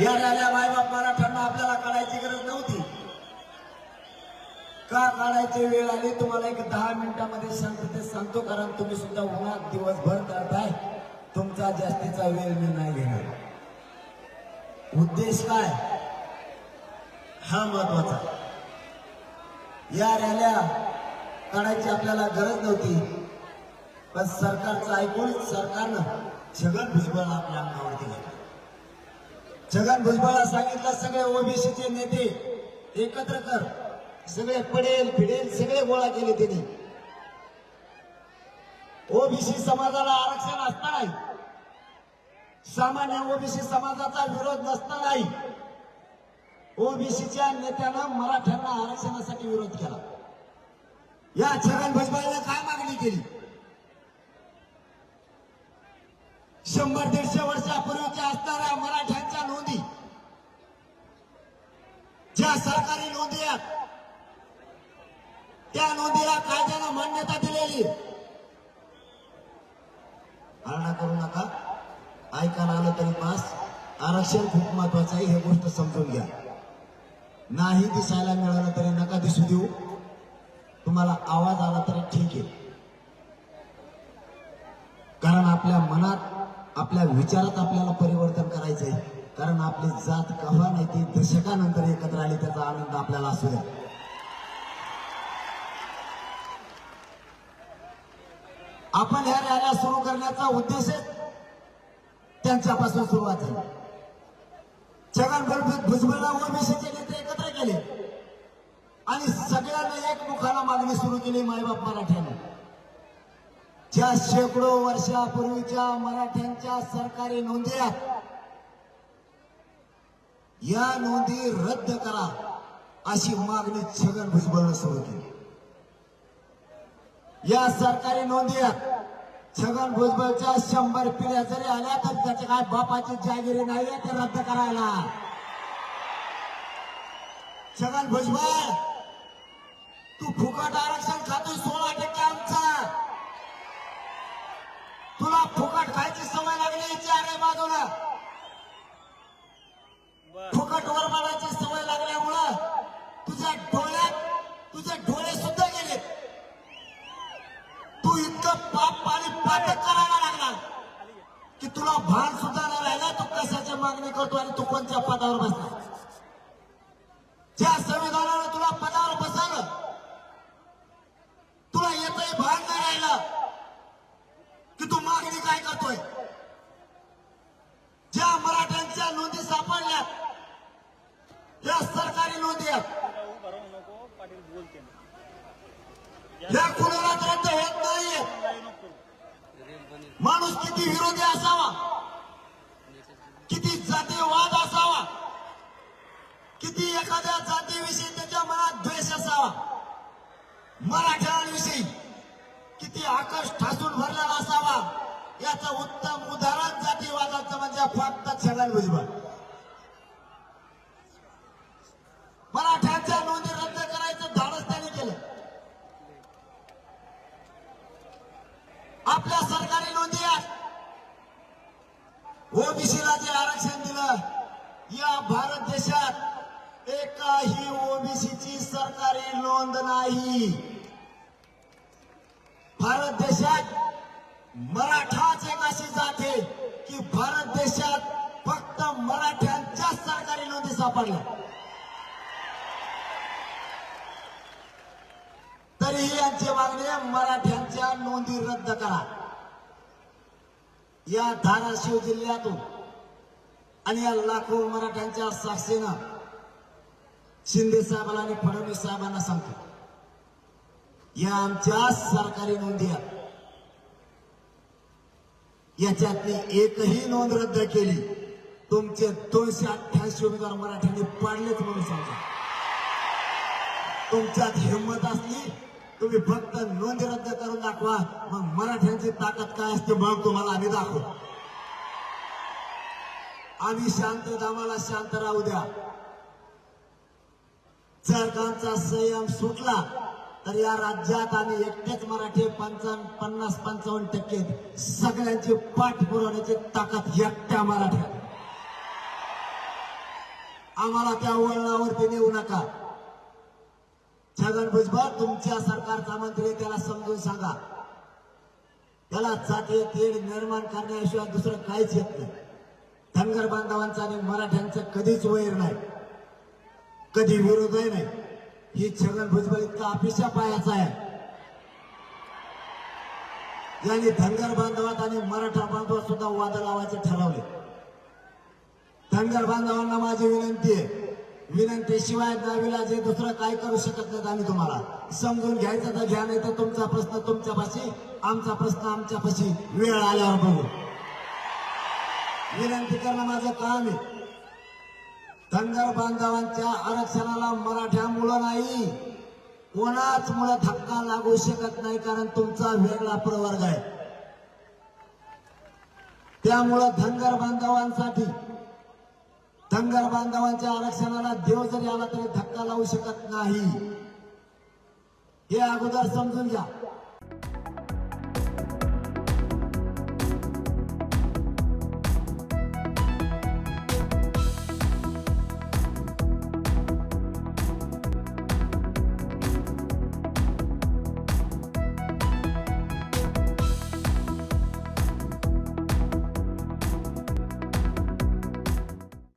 या रॅल्या मायबाप मराठ्यांना आपल्याला काढायची गरज नव्हती. का काढायची वेळ आली? तुम्हाला एक दहा मिनिटामध्ये शांततेत सांगतो कारण तुम्ही सुद्धा उन्हात दिवसभर करताय तुमचा जास्तीचा वेळ मी नाही घेणार. उद्देश काय? हा महत्त्वाचा. या रॅल्या काढायची आपल्याला गरज नव्हती. पण सरकारचं ऐकून सरकारनं छगन भुजबळ आपल्या अंगावर दिला. छगन भुजबळला सांगितलं सगळे ओबीसीचे नेते एकत्र कर. सगळे पडेल फिडेल सगळे गोळा केले त्यांनी. ओबीसी समाजाला आरक्षण असतानाही सामान्य ओबीसी समाजाचा विरोध नसतानाही ओबीसीच्या नेत्यानं मराठ्यांना आरक्षणासाठी विरोध केला. या छगन भुजबळने काय मागणी केली? शंभर दीडशे वर्षापूर्वीच्या असणाऱ्या ज्या सरकारी नोंदी आहेत त्या नोंदीला कायद्यानं मान्यता दिलेली. आरडा करू नका. ऐकायला आलं तरी पास. आरक्षण खूप महत्वाचं आहे हे गोष्ट समजून घ्या. नाही दिसायला मिळालं तरी नका दिसू देऊ. तुम्हाला आवाज आला तरी ठीक आहे. कारण आपल्या मनात आपल्या विचारात आपल्याला परिवर्तन करायचं आहे कारण आपली जात कव्हा नाही ती दशकानंतर एकत्र आली त्याचा आनंद आपल्याला असू द्या. आपण ह्या रॅल्या सुरू करण्याचा उद्देश त्यांच्यापासून सुरुवात झाली. छगन भुजबळ भुजबळला ओबीसीचे नेते एकत्र केले. आणि सगळ्यांना एक मुखाला मागणी सुरू केली मायबाप मराठ्याने. ज्या शेकडो वर्षापूर्वीच्या मराठ्यांच्या सरकारी नोंदी आहेत या नोंदी रद्द करा अशी मागणी छगन भुजबळनं सुरू केली. या सरकारी नोंदी छगन भुजबळच्या शंभर पिढ्या जरी आल्या तर त्याच्या काय बापाची जागिरी नाहीये ते रद्द करायला. छगन भुजबळ तू फुकट आरक्षण खातो सोळा टक्के आमचा. तुला फुकट खायची सवय लागली चार बाजूला. पाप करायला लागला की तुला भान सुद्धा नाही राहिला तू कशाची मागणी करतो आणि तू कोणत्या पदावर बसला? ज्या संविधानानं तुला पदावर बसवलं तुला येतही भान नाही राहिलं की तू मागणी काय करतोय? ज्या मराठ्यांच्या नोंदी सापडल्या या सरकारी नोंदी आहेत. या कुणाला रद्द होत नाहीये काही नको करू. माणूस किती विरोधी असावा? किती जातीवाद असावा? किती एखाद्या जातीविषयी त्याच्या मनात द्वेष असावा? मराठ्यांविषयी किती आकाश ठासून भरलेला असावा? याचं उत्तम उदाहरण जातीवादाचं म्हणजे फक्त छगन भुजबळ मराठ्यांच्या नोंदी रद्द करायचं धाडस त्यांनी केलं. आपल्या सरकार ओबीसीला जे आरक्षण दिलं या भारत देशात एकाही ओबीसीची सरकारी नोंद नाही. भारत देशात मराठाच एक अशी जात आहे की भारत देशात फक्त मराठ्यांच्या सरकारी नोंदी सापडल्या. तरीही यांची मागणी मराठ्यांच्या नोंदी रद्द करा. या धाराशिव जिल्ह्यातून आणि या लाखो मराठ्यांच्या साक्षीनं शिंदे साहेबांना आणि फडणवीस साहेबांना सांगतो. या आमच्या सरकारी नोंदी याच्यातली एकही नोंद रद्द केली तुमचे दोनशे अठ्ठ्याऐंशी उमेदवार मराठ्यांनी पाडलेच म्हणून सांगतो. तुमच्यात हिंमत असली तुम्ही फक्त नोंदी रद्द करून दाखवा. मग मराठ्यांची ताकद काय असते मग तुम्हाला आम्ही दाखवू. आम्ही शांत दामाला आम्हाला शांत राहू द्या. जर कामचा संयम सुटला तर या राज्यात आम्ही एकटेच मराठी पंचावन्न पन्नास पंचावन्न टक्के सगळ्यांची पाठ पुरवण्याची ताकद एकट्या मराठ्यात. आम्हाला त्या वळणावरती नेऊ नका. छगन भुजबळ तुमच्या सरकारचा मंत्री आहे, त्याला समजून सांगा. त्याला चाटे तेढ निर्माण करण्याशिवाय दुसरं काहीच येत नाही. धनगर बांधवांचा आणि मराठ्यांचं कधीच वैर नाही. कधी विरोधही नाही. ही छगन भुजबळ इतका अपेक्षा पायाचा आहे. यांनी धनगर बांधवात आणि मराठा बांधवात सुद्धा वाद लावायचे ठरवले. धनगर बांधवांना माझी विनंती आहे विनंतीशिवाय नावीला जे दुसरं काय करू शकत नाहीत आम्ही तुम्हाला. समजून घ्यायचं तर घ्या नाही तर तुमचा प्रश्न तुमच्यापाशी आमचा प्रश्न आमच्यापाशी वेळ आल्यावर बघू. विनंती करणं माझं काम आहे. धनगर बांधवांच्या आरक्षणाला मराठ्यामुळं नाही. कोणाच मुळे धक्का लागू शकत नाही कारण तुमचा वेगळा प्रवर्ग आहे. त्यामुळं धनगर बांधवांसाठी धनगर बांधवांच्या आरक्षणाला देव जरी आला तरी धक्का लावू शकत नाही. हे अगोदर समजून घ्या.